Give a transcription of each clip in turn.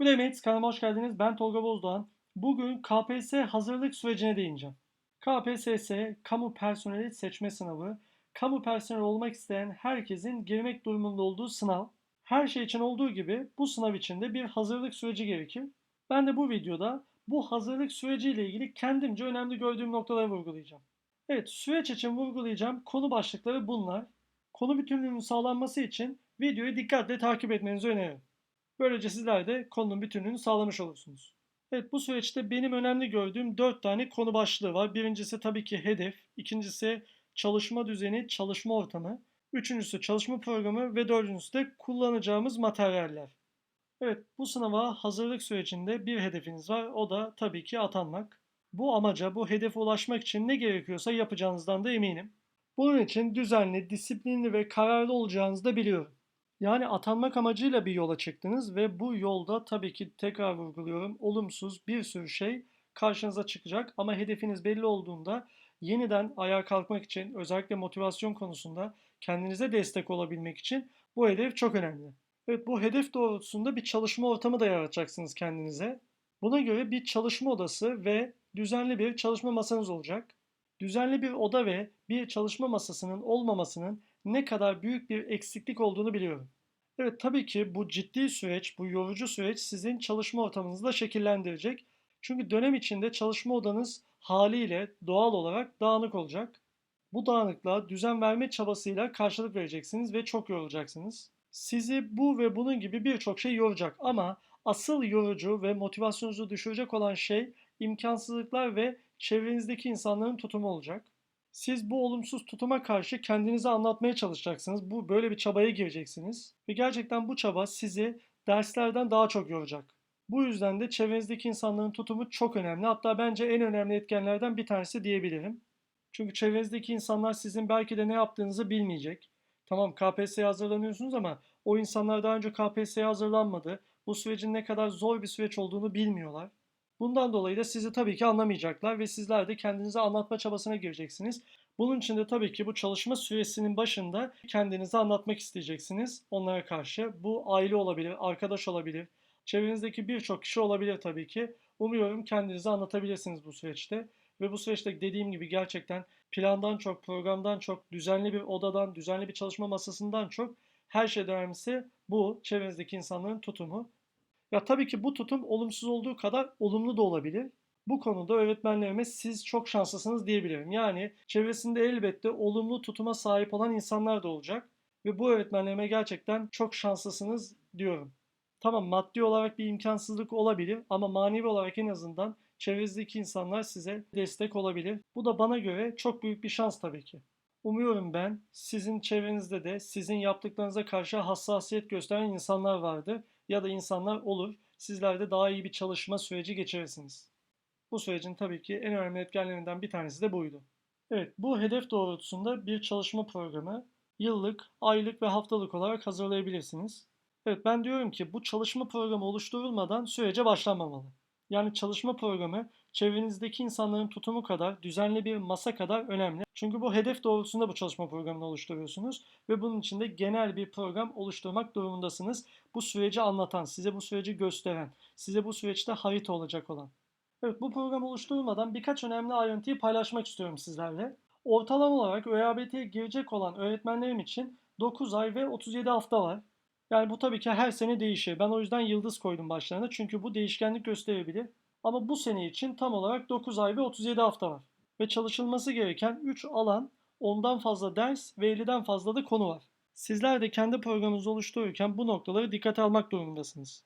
Good kanalıma hoş geldiniz. Ben Tolga Bozdoğan. Bugün KPSS hazırlık sürecine değineceğim. KPSS, kamu personeli seçme sınavı, kamu personeli olmak isteyen herkesin girmek durumunda olduğu sınav. Her şey için olduğu gibi bu sınav için de bir hazırlık süreci gerekir. Ben de bu videoda bu hazırlık süreciyle ilgili kendimce önemli gördüğüm noktaları vurgulayacağım. Evet, süreç için vurgulayacağım konu başlıkları bunlar. Konu bütünlüğünün sağlanması için videoyu dikkatle takip etmenizi öneririm. Böylece sizler de konunun bütünlüğünü sağlamış olursunuz. Evet bu süreçte benim önemli gördüğüm 4 tane konu başlığı var. Birincisi tabii ki hedef, ikincisi çalışma düzeni, çalışma ortamı, üçüncüsü çalışma programı ve dördüncüsü de kullanacağımız materyaller. Evet bu sınava hazırlık sürecinde bir hedefiniz var. O da tabii ki atanmak. Bu amaca, bu hedefe ulaşmak için ne gerekiyorsa yapacağınızdan da eminim. Bunun için düzenli, disiplinli ve kararlı olacağınızı da biliyorum. Yani atanmak amacıyla bir yola çıktınız ve bu yolda tabii ki tekrar vurguluyorum olumsuz bir sürü şey karşınıza çıkacak ama hedefiniz belli olduğunda yeniden ayağa kalkmak için özellikle motivasyon konusunda kendinize destek olabilmek için bu hedef çok önemli. Evet bu hedef doğrultusunda bir çalışma ortamı da yaratacaksınız kendinize. Buna göre bir çalışma odası ve düzenli bir çalışma masanız olacak. Düzenli bir oda ve bir çalışma masasının olmamasının ne kadar büyük bir eksiklik olduğunu biliyorum. Evet tabii ki bu ciddi süreç, bu yorucu süreç sizin çalışma ortamınızı da şekillendirecek. Çünkü dönem içinde çalışma odanız haliyle doğal olarak dağınık olacak. Bu dağınıklığa düzen verme çabasıyla karşılık vereceksiniz ve çok yorulacaksınız. Sizi bu ve bunun gibi birçok şey yoracak ama asıl yorucu ve motivasyonunuzu düşürecek olan şey imkansızlıklar ve çevrenizdeki insanların tutumu olacak. Siz bu olumsuz tutuma karşı kendinizi anlatmaya çalışacaksınız. Bu böyle bir çabaya gireceksiniz ve gerçekten bu çaba sizi derslerden daha çok yoracak. Bu yüzden de çevrenizdeki insanların tutumu çok önemli. Hatta bence en önemli etkenlerden bir tanesi diyebilirim. Çünkü çevrenizdeki insanlar sizin belki de ne yaptığınızı bilmeyecek. Tamam KPSS'ye hazırlanıyorsunuz ama o insanlar daha önce KPSS'ye hazırlanmadı. Bu sürecin ne kadar zor bir süreç olduğunu bilmiyorlar. Bundan dolayı da sizi tabii ki anlamayacaklar ve sizler de kendinize anlatma çabasına gireceksiniz. Bunun için de tabii ki bu çalışma süresinin başında kendinizi anlatmak isteyeceksiniz onlara karşı. Bu aile olabilir, arkadaş olabilir, çevrenizdeki birçok kişi olabilir tabii ki. Umuyorum kendinizi anlatabilirsiniz bu süreçte. Ve bu süreçte dediğim gibi gerçekten plandan çok, programdan çok, düzenli bir odadan, düzenli bir çalışma masasından çok her şeyden önemlisi bu çevrenizdeki insanların tutumu. Ya tabii ki bu tutum olumsuz olduğu kadar olumlu da olabilir. Bu konuda öğretmenlerime siz çok şanslısınız diyebilirim. Yani çevresinde elbette olumlu tutuma sahip olan insanlar da olacak. Ve bu öğretmenlerime gerçekten çok şanslısınız diyorum. Tamam maddi olarak bir imkansızlık olabilir ama manevi olarak en azından çevrenizdeki insanlar size destek olabilir. Bu da bana göre çok büyük bir şans tabii ki. Umuyorum ben sizin çevrenizde de sizin yaptıklarınıza karşı hassasiyet gösteren insanlar vardır ya da insanlar olur. Sizler de daha iyi bir çalışma süreci geçirirsiniz. Bu sürecin tabii ki en önemli etkenlerinden bir tanesi de buydu. Evet, bu hedef doğrultusunda bir çalışma programı yıllık, aylık ve haftalık olarak hazırlayabilirsiniz. Evet, ben diyorum ki bu çalışma programı oluşturulmadan sürece başlanmamalı. Yani çalışma programı çevrenizdeki insanların tutumu kadar, düzenli bir masa kadar önemli. Çünkü bu hedef doğrultusunda bu çalışma programını oluşturuyorsunuz ve bunun için de genel bir program oluşturmak durumundasınız. Bu süreci anlatan, size bu süreci gösteren, size bu süreçte harita olacak olan. Evet bu program oluşturulmadan birkaç önemli ayrıntıyı paylaşmak istiyorum sizlerle. Ortalama olarak ÖABT'ye girecek olan öğretmenlerim için 9 ay ve 37 hafta var. Yani bu tabii ki her sene değişir. Ben o yüzden yıldız koydum başlarına çünkü bu değişkenlik gösterebilir. Ama bu sene için tam olarak 9 ay ve 37 hafta var. Ve çalışılması gereken 3 alan, ondan fazla ders ve 50'den fazla da konu var. Sizler de kendi programınızı oluştururken bu noktaları dikkate almak durumundasınız.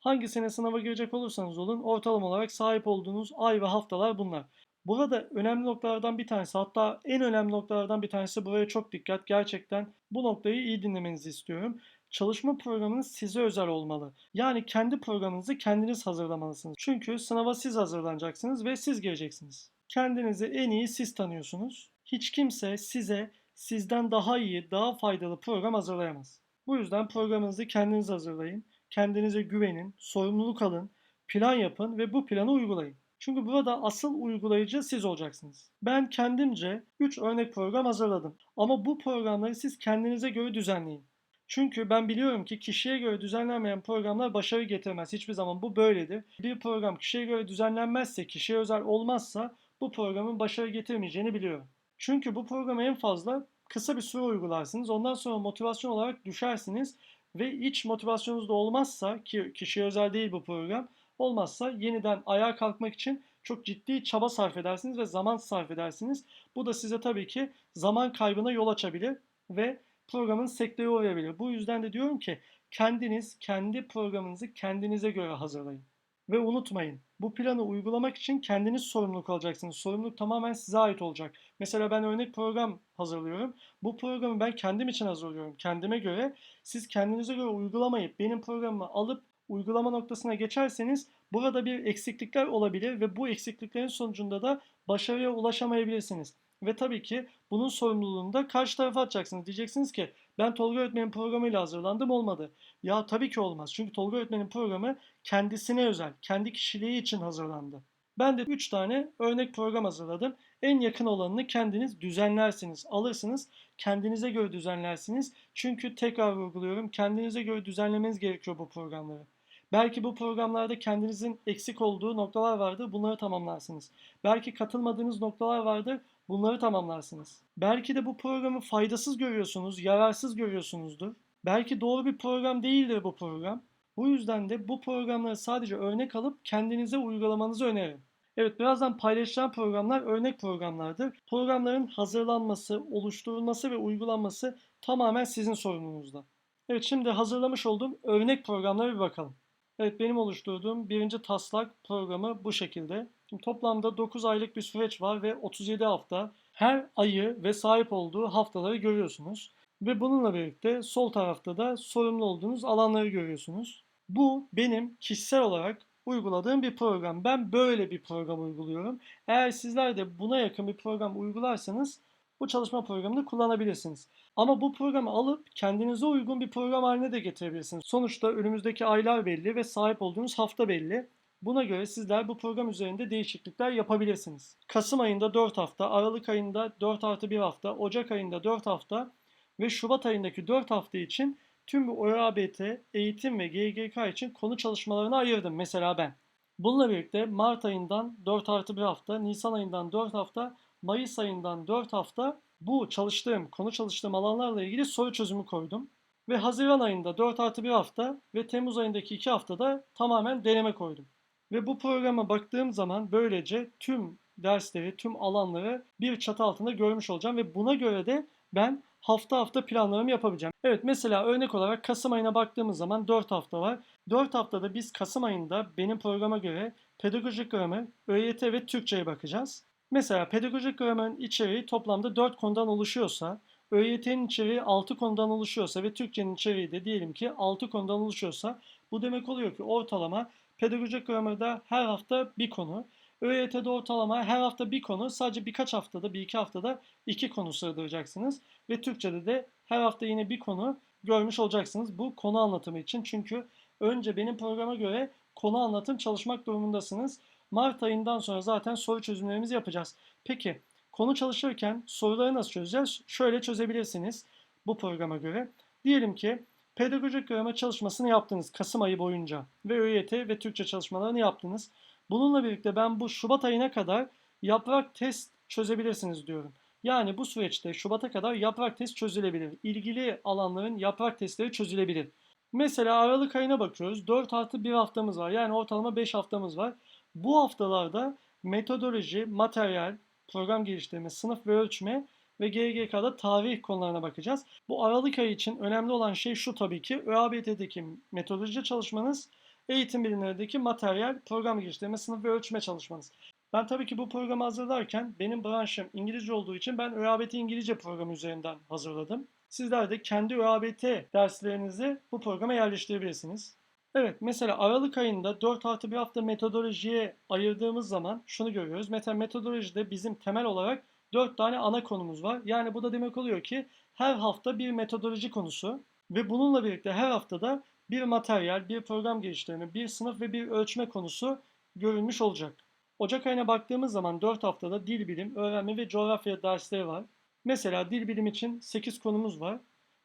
Hangi sene sınava girecek olursanız olun ortalama olarak sahip olduğunuz ay ve haftalar bunlar. Burada önemli noktalardan bir tanesi hatta en önemli noktalardan bir tanesi buraya çok dikkat. Gerçekten bu noktayı iyi dinlemenizi istiyorum. Çalışma programınız size özel olmalı. Yani kendi programınızı kendiniz hazırlamalısınız. Çünkü sınava siz hazırlanacaksınız ve siz gireceksiniz. Kendinizi en iyi siz tanıyorsunuz. Hiç kimse size sizden daha iyi, daha faydalı program hazırlayamaz. Bu yüzden programınızı kendiniz hazırlayın. Kendinize güvenin, sorumluluk alın, plan yapın ve bu planı uygulayın. Çünkü burada asıl uygulayıcı siz olacaksınız. Ben kendimce 3 örnek program hazırladım. Ama bu programları siz kendinize göre düzenleyin. Çünkü ben biliyorum ki kişiye göre düzenlenmeyen programlar başarı getirmez. Hiçbir zaman bu böyledir. Bir program kişiye göre düzenlenmezse, kişiye özel olmazsa bu programın başarı getirmeyeceğini biliyorum. Çünkü bu programı en fazla kısa bir süre uygularsınız. Ondan sonra motivasyon olarak düşersiniz ve iç motivasyonunuz da olmazsa ki kişiye özel değil bu program olmazsa yeniden ayağa kalkmak için çok ciddi çaba sarf edersiniz ve zaman sarf edersiniz. Bu da size tabii ki zaman kaybına yol açabilir ve programın sekteye uğrayabilir. Bu yüzden de diyorum ki kendiniz kendi programınızı kendinize göre hazırlayın. Ve unutmayın bu planı uygulamak için kendiniz sorumluluk alacaksınız. Sorumluluk tamamen size ait olacak. Mesela ben örnek program hazırlıyorum. Bu programı ben kendim için hazırlıyorum. Kendime göre siz kendinize göre uygulamayıp benim programımı alıp uygulama noktasına geçerseniz burada bir eksiklikler olabilir ve bu eksikliklerin sonucunda da başarıya ulaşamayabilirsiniz. Ve tabii ki bunun sorumluluğunu da karşı tarafa atacaksınız. Diyeceksiniz ki ben Tolga Öğretmen'in programıyla hazırlandım olmadı. Ya tabii ki olmaz. Çünkü Tolga Öğretmen'in programı kendisine özel, kendi kişiliği için hazırlandı. Ben de 3 tane örnek program hazırladım. En yakın olanını kendiniz düzenlersiniz, alırsınız. Kendinize göre düzenlersiniz. Çünkü tekrar vurguluyorum kendinize göre düzenlemeniz gerekiyor bu programları. Belki bu programlarda kendinizin eksik olduğu noktalar vardır. Bunları tamamlarsınız. Belki katılmadığınız noktalar vardır. Bunları tamamlarsınız. Belki de bu programı faydasız görüyorsunuz, yararsız görüyorsunuzdur. Belki doğru bir program değildir bu program. Bu yüzden de bu programları sadece örnek alıp kendinize uygulamanızı öneririm. Evet birazdan paylaşacağım programlar örnek programlardır. Programların hazırlanması, oluşturulması ve uygulanması tamamen sizin sorumlunuzda. Evet şimdi hazırlamış olduğum örnek programlara bir bakalım. Evet benim oluşturduğum birinci taslak programı bu şekilde. Şimdi toplamda 9 aylık bir süreç var ve 37 hafta. Her ayı ve sahip olduğu haftaları görüyorsunuz. Ve bununla birlikte sol tarafta da sorumlu olduğunuz alanları görüyorsunuz. Bu benim kişisel olarak uyguladığım bir program. Ben böyle bir program uyguluyorum. Eğer sizler de buna yakın bir program uygularsanız bu çalışma programını kullanabilirsiniz. Ama bu programı alıp kendinize uygun bir program haline de getirebilirsiniz. Sonuçta önümüzdeki aylar belli ve sahip olduğunuz hafta belli. Buna göre sizler bu program üzerinde değişiklikler yapabilirsiniz. Kasım ayında 4 hafta, Aralık ayında 4 artı 1 hafta, Ocak ayında 4 hafta ve Şubat ayındaki 4 hafta için tüm bu ÖABT, eğitim ve GGK için konu çalışmalarını ayırdım mesela ben. Bununla birlikte Mart ayından 4 artı 1 hafta, Nisan ayından 4 hafta, Mayıs ayından 4 hafta bu çalıştığım, konu çalıştığım alanlarla ilgili soru çözümü koydum. Ve Haziran ayında 4 artı 1 hafta ve Temmuz ayındaki 2 haftada tamamen deneme koydum. Ve bu programa baktığım zaman böylece tüm dersleri, tüm alanları bir çatı altında görmüş olacağım ve buna göre de ben hafta hafta planlarımı yapabileceğim. Evet mesela örnek olarak Kasım ayına baktığımız zaman 4 hafta var. 4 haftada biz Kasım ayında benim programa göre pedagojik gramer, ÖYT ve Türkçe'ye bakacağız. Mesela pedagojik gramerin içeriği toplamda 4 konudan oluşuyorsa, ÖYT'nin içeriği 6 konudan oluşuyorsa ve Türkçenin içeriği de diyelim ki 6 konudan oluşuyorsa bu demek oluyor ki ortalama pedagojik gramerde her hafta bir konu, ÖYT'de ortalama her hafta bir konu, sadece birkaç haftada, bir iki haftada iki konu sığdıracaksınız. Ve Türkçe'de de her hafta yine bir konu görmüş olacaksınız bu konu anlatımı için. Çünkü önce benim programa göre konu anlatım çalışmak durumundasınız. Mart ayından sonra zaten soru çözümlerimizi yapacağız. Peki konu çalışırken soruları nasıl çözeceğiz? Şöyle çözebilirsiniz bu programa göre. Diyelim ki pedagojik gramer çalışmasını yaptınız Kasım ayı boyunca ve ÖYT ve Türkçe çalışmalarını yaptınız. Bununla birlikte ben bu Şubat ayına kadar yaprak test çözebilirsiniz diyorum. Yani bu süreçte Şubat'a kadar yaprak test çözülebilir. İlgili alanların yaprak testleri çözülebilir. Mesela Aralık ayına bakıyoruz. 4 artı 1 haftamız var. Yani ortalama 5 haftamız var. Bu haftalarda metodoloji, materyal, program geliştirme, sınıf ve ölçme ve GGK'da tarih konularına bakacağız. Bu Aralık ayı için önemli olan şey şu tabii ki ÖABT'deki metodoloji çalışmanız, eğitim bilimlerindeki materyal, program geliştirme, sınıf ve ölçme çalışmanız. Ben tabii ki bu programı hazırlarken benim branşım İngilizce olduğu için ben ÖABT İngilizce programı üzerinden hazırladım. Sizler de kendi ÖABT derslerinizi bu programa yerleştirebilirsiniz. Evet mesela Aralık ayında 4 artı 1 hafta metodolojiye ayırdığımız zaman şunu görüyoruz. Mesela metodolojide bizim temel olarak 4 tane ana konumuz var. Yani bu da demek oluyor ki her hafta bir metodoloji konusu ve bununla birlikte her haftada bir materyal, bir program geliştirme, bir sınıf ve bir ölçme konusu görülmüş olacak. Ocak ayına baktığımız zaman 4 haftada dil bilim, öğrenme ve coğrafya dersleri var. Mesela dil bilim için 8 konumuz var.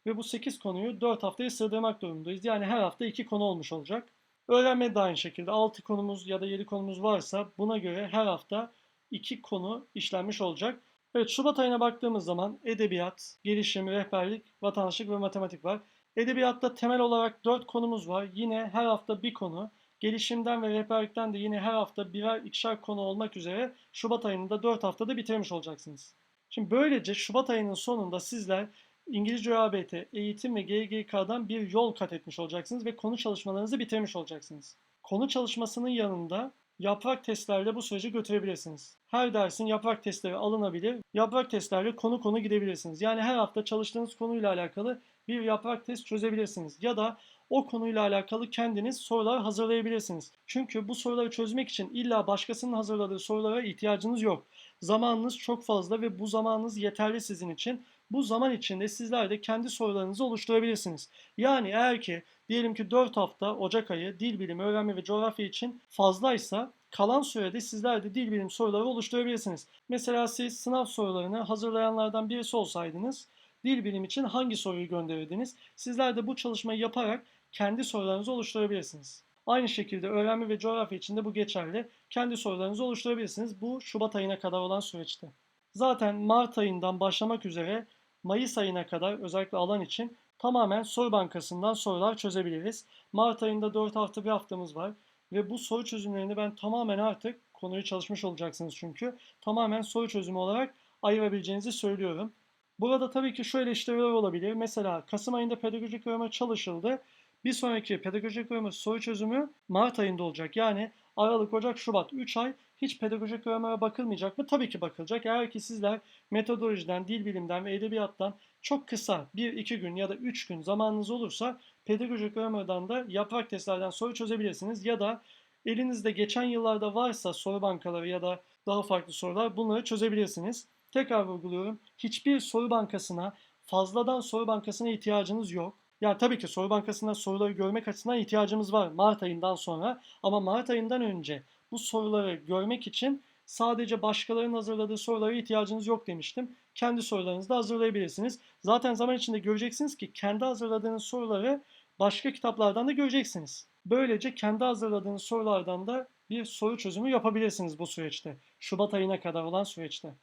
Ve bu 8 konuyu 4 haftaya sığdırmak durumundayız. Yani her hafta 2 konu olmuş olacak. Öğrenme de aynı şekilde 6 konumuz ya da 7 konumuz varsa buna göre her hafta 2 konu işlenmiş olacak. Evet Şubat ayına baktığımız zaman edebiyat, gelişim, rehberlik, vatandaşlık ve matematik var. Edebiyatta temel olarak 4 konumuz var. Yine her hafta bir konu. Gelişimden ve rehberlikten de yine her hafta birer ikişer konu olmak üzere Şubat ayını da 4 haftada bitirmiş olacaksınız. Şimdi böylece Şubat ayının sonunda sizler İngilizce ÖABT, eğitim ve GGK'dan bir yol kat etmiş olacaksınız ve konu çalışmalarınızı bitirmiş olacaksınız. Konu çalışmasının yanında yaprak testlerle bu süreci götürebilirsiniz. Her dersin yaprak testleri alınabilir. Yaprak testlerle konu konu gidebilirsiniz. Yani her hafta çalıştığınız konuyla alakalı bir yaprak test çözebilirsiniz. Ya da o konuyla alakalı kendiniz sorular hazırlayabilirsiniz. Çünkü bu soruları çözmek için illa başkasının hazırladığı sorulara ihtiyacınız yok. Zamanınız çok fazla ve bu zamanınız yeterli sizin için. Bu zaman içinde sizler de kendi sorularınızı oluşturabilirsiniz. Yani eğer ki diyelim ki 4 hafta Ocak ayı dil bilimi, öğrenme ve coğrafya için fazlaysa kalan sürede sizler de dil bilim soruları oluşturabilirsiniz. Mesela siz sınav sorularını hazırlayanlardan birisi olsaydınız dil bilim için hangi soruyu gönderirdiniz? Sizler de bu çalışmayı yaparak kendi sorularınızı oluşturabilirsiniz. Aynı şekilde öğrenme ve coğrafya için de bu geçerli. Kendi sorularınızı oluşturabilirsiniz bu Şubat ayına kadar olan süreçte. Zaten Mart ayından başlamak üzere Mayıs ayına kadar özellikle alan için tamamen soru bankasından sorular çözebiliriz. Mart ayında 4 hafta bir haftamız var ve bu soru çözümlerini ben tamamen artık konuyu çalışmış olacaksınız çünkü tamamen soru çözümü olarak ayırabileceğinizi söylüyorum. Burada tabii ki şu eleştiriler olabilir. Mesela Kasım ayında pedagojik öğrenme çalışıldı. Bir sonraki pedagojik öğrenme soru çözümü Mart ayında olacak. Yani Aralık, Ocak, Şubat 3 ay hiç pedagojik öğrenmeye bakılmayacak mı? Tabii ki bakılacak. Eğer ki sizler metodolojiden, dil bilimden ve edebiyattan çok kısa 1-2 gün ya da 3 gün zamanınız olursa pedagojik öğrenmeden de yaprak testlerden soru çözebilirsiniz. Ya da elinizde geçen yıllarda varsa soru bankaları ya da daha farklı sorular bunları çözebilirsiniz. Tekrar vurguluyorum. Hiçbir soru bankasına fazladan soru bankasına ihtiyacınız yok. Yani tabii ki soru bankasında soruları görmek açısından ihtiyacımız var Mart ayından sonra. Ama Mart ayından önce bu soruları görmek için sadece başkalarının hazırladığı sorulara ihtiyacınız yok demiştim. Kendi sorularınızı da hazırlayabilirsiniz. Zaten zaman içinde göreceksiniz ki kendi hazırladığınız soruları başka kitaplardan da göreceksiniz. Böylece kendi hazırladığınız sorulardan da bir soru çözümü yapabilirsiniz bu süreçte. Şubat ayına kadar olan süreçte.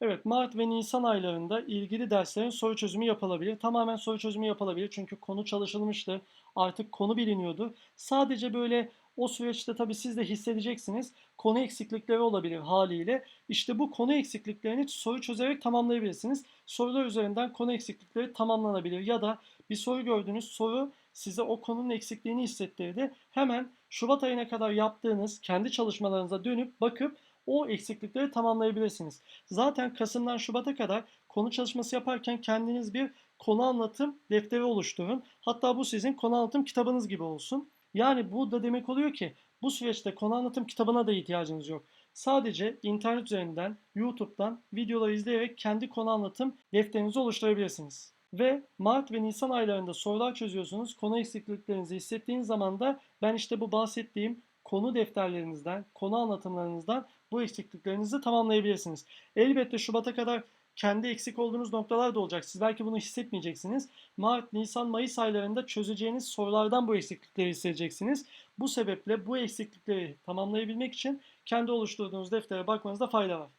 Evet, Mart ve Nisan aylarında ilgili derslerin soru çözümü yapılabilir. Tamamen soru çözümü yapılabilir çünkü konu çalışılmıştı. Artık konu biliniyordu. Sadece böyle o süreçte tabii siz de hissedeceksiniz. Konu eksiklikleri olabilir haliyle. İşte bu konu eksikliklerini soru çözerek tamamlayabilirsiniz. Sorular üzerinden konu eksiklikleri tamamlanabilir. Ya da bir soru gördüğünüz soru size o konunun eksikliğini hissettirdi. Hemen Şubat ayına kadar yaptığınız kendi çalışmalarınıza dönüp bakıp o eksiklikleri tamamlayabilirsiniz. Zaten Kasım'dan Şubat'a kadar konu çalışması yaparken kendiniz bir konu anlatım defteri oluşturun. Hatta bu sizin konu anlatım kitabınız gibi olsun. Yani bu da demek oluyor ki bu süreçte konu anlatım kitabına da ihtiyacınız yok. Sadece internet üzerinden, YouTube'dan videolar izleyerek kendi konu anlatım defterinizi oluşturabilirsiniz. Ve Mart ve Nisan aylarında sorular çözüyorsunuz. Konu eksikliklerinizi hissettiğiniz zaman da ben işte bu bahsettiğim konu defterlerinizden, konu anlatımlarınızdan bu eksikliklerinizi tamamlayabilirsiniz. Elbette Şubat'a kadar kendi eksik olduğunuz noktalar da olacak. Siz belki bunu hissetmeyeceksiniz. Mart, Nisan, Mayıs aylarında çözeceğiniz sorulardan bu eksiklikleri hissedeceksiniz. Bu sebeple bu eksiklikleri tamamlayabilmek için kendi oluşturduğunuz deftere bakmanızda fayda var.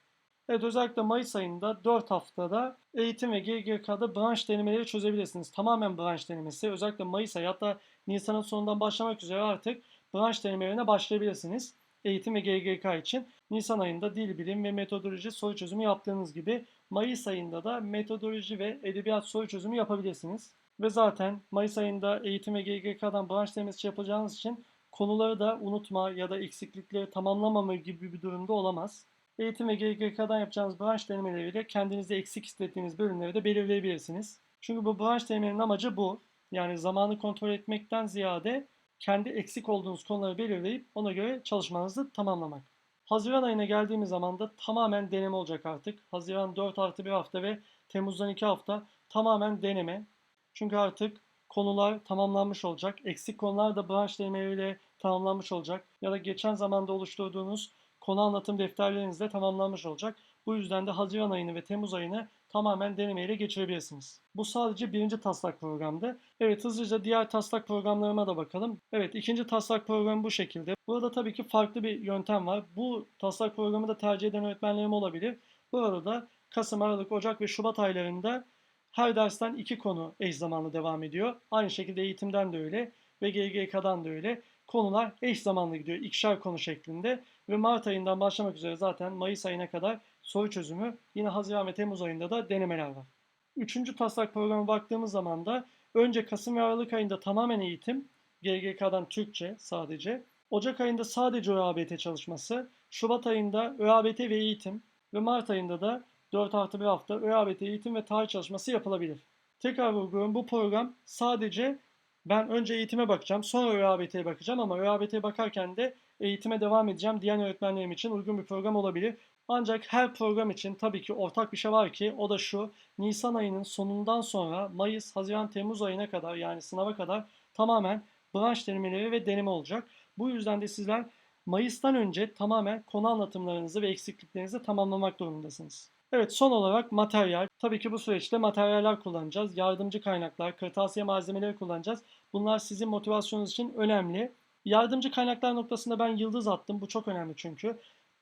Evet özellikle Mayıs ayında 4 haftada eğitim ve GGK'da branş denemeleri çözebilirsiniz. Tamamen branş denemesi. Özellikle Mayıs ayı hatta Nisan'ın sonundan başlamak üzere artık branş denemelerine başlayabilirsiniz. Eğitim ve GGK için Nisan ayında dil bilim ve metodoloji soru çözümü yaptığınız gibi Mayıs ayında da metodoloji ve edebiyat soru çözümü yapabilirsiniz. Ve zaten Mayıs ayında eğitim ve GGK'dan branş denemesi yapacağınız için konuları da unutma ya da eksiklikleri tamamlamama gibi bir durumda olamaz. Eğitim ve GGK'dan yapacağınız branş denemeleriyle kendinizde eksik hissettiğiniz bölümleri de belirleyebilirsiniz. Çünkü bu branş denemelerinin amacı bu. Yani zamanı kontrol etmekten ziyade kendi eksik olduğunuz konuları belirleyip ona göre çalışmanızı tamamlamak. Haziran ayına geldiğimiz zaman da tamamen deneme olacak artık. Haziran 4 artı 1 hafta ve Temmuz'dan 2 hafta tamamen deneme. Çünkü artık konular tamamlanmış olacak. Eksik konular da branş denemeleriyle tamamlanmış olacak. Ya da geçen zamanda oluşturduğunuz konu anlatım defterlerinizle tamamlanmış olacak. Bu yüzden de Haziran ayını ve Temmuz ayını tamamen denemeyle geçirebilirsiniz. Bu sadece birinci taslak programdı. Evet hızlıca diğer taslak programlarıma da bakalım. Evet ikinci taslak programı bu şekilde. Burada tabii ki farklı bir yöntem var. Bu taslak programı da tercih eden öğretmenlerim olabilir. Burada da Kasım, Aralık, Ocak ve Şubat aylarında her dersten iki konu eş zamanlı devam ediyor. Aynı şekilde eğitimden de öyle ve GGK'dan da öyle. Konular eş zamanlı gidiyor. ikişer konu şeklinde ve Mart ayından başlamak üzere zaten Mayıs ayına kadar soru çözümü yine Haziran ve Temmuz ayında da denemeler var. Üçüncü taslak programa baktığımız zaman da önce Kasım ve Aralık ayında tamamen eğitim, GGK'dan Türkçe sadece. Ocak ayında sadece ÖABT çalışması, Şubat ayında ÖABT ve eğitim ve Mart ayında da 4 artı 1 hafta ÖABT eğitim ve tarih çalışması yapılabilir. Tekrar vurguluyorum bu program sadece ben önce eğitime bakacağım sonra ÖABT'ye bakacağım ama ÖABT'ye bakarken de eğitime devam edeceğim diyen öğretmenlerim için uygun bir program olabilir. Ancak her program için tabii ki ortak bir şey var ki o da şu. Nisan ayının sonundan sonra Mayıs, Haziran, Temmuz ayına kadar yani sınava kadar tamamen branş denemeleri ve deneme olacak. Bu yüzden de sizler Mayıs'tan önce tamamen konu anlatımlarınızı ve eksikliklerinizi tamamlamak durumundasınız. Evet son olarak materyal. Tabii ki bu süreçte materyaller kullanacağız. Yardımcı kaynaklar, kırtasiye malzemeleri kullanacağız. Bunlar sizin motivasyonunuz için önemli. Yardımcı kaynaklar noktasında ben yıldız attım. Bu çok önemli çünkü.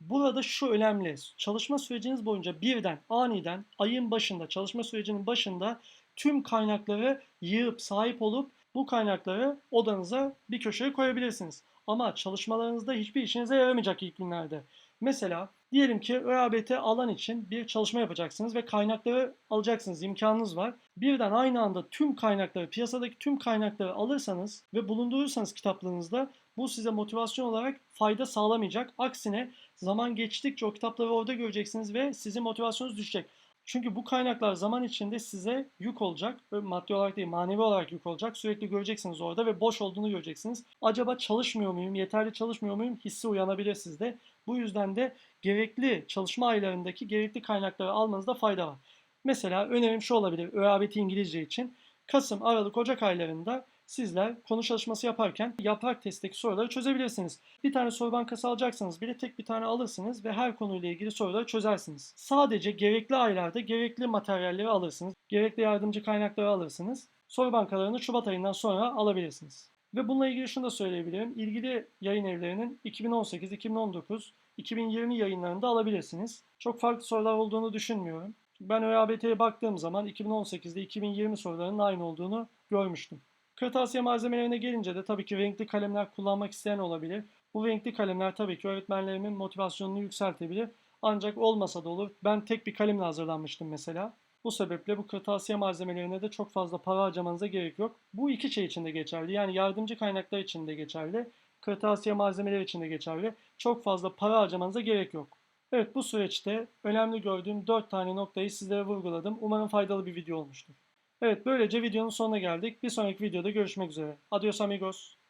Burada şu önemli. Çalışma süreciniz boyunca birden, aniden, ayın başında, çalışma sürecinin başında tüm kaynakları yığıp sahip olup bu kaynakları odanıza bir köşeye koyabilirsiniz. Ama çalışmalarınızda hiçbir işinize yaramayacak ilk günlerde. Mesela diyelim ki ÖABT alan için bir çalışma yapacaksınız ve kaynakları alacaksınız, imkanınız var. Birden aynı anda tüm kaynakları, piyasadaki tüm kaynakları alırsanız ve bulundurursanız kitaplarınızda bu size motivasyon olarak fayda sağlamayacak. Aksine zaman geçtikçe o kitapları orada göreceksiniz ve sizin motivasyonunuz düşecek. Çünkü bu kaynaklar zaman içinde size yük olacak. Maddi olarak değil manevi olarak yük olacak. Sürekli göreceksiniz orada ve boş olduğunu göreceksiniz. Acaba çalışmıyor muyum, yeterli çalışmıyor muyum hissi uyanabilir sizde. Bu yüzden de gerekli çalışma aylarındaki gerekli kaynakları almanızda fayda var. Mesela önerim şu olabilir ÖABT İngilizce için. Kasım, Aralık, Ocak aylarında sizler konu çalışması yaparken yaprak testteki soruları çözebilirsiniz. Bir tane soru bankası alacaksanız bile tek bir tane alırsınız ve her konuyla ilgili soruları çözersiniz. Sadece gerekli aylarda gerekli materyalleri alırsınız. Gerekli yardımcı kaynakları alırsınız. Soru bankalarını Şubat ayından sonra alabilirsiniz. Ve bununla ilgili şunu da söyleyebilirim. İlgili yayın evlerinin 2018, 2019, 2020 yayınlarında alabilirsiniz. Çok farklı sorular olduğunu düşünmüyorum. Ben ÖABT'ye baktığım zaman 2018'de 2020 sorularının aynı olduğunu görmüştüm. Kırtasiye malzemelerine gelince de tabii ki renkli kalemler kullanmak isteyen olabilir. Bu renkli kalemler tabii ki öğretmenlerimin motivasyonunu yükseltebilir. Ancak olmasa da olur. Ben tek bir kalemle hazırlanmıştım mesela. Bu sebeple bu kırtasiye malzemelerine de çok fazla para harcamanıza gerek yok. Bu iki şey için de geçerli. Yani yardımcı kaynaklar için de geçerli. Kırtasiye malzemeleri için de geçerli. Çok fazla para harcamanıza gerek yok. Evet bu süreçte önemli gördüğüm 4 tane noktayı sizlere vurguladım. Umarım faydalı bir video olmuştur. Evet böylece videonun sonuna geldik. Bir sonraki videoda görüşmek üzere. Adios amigos.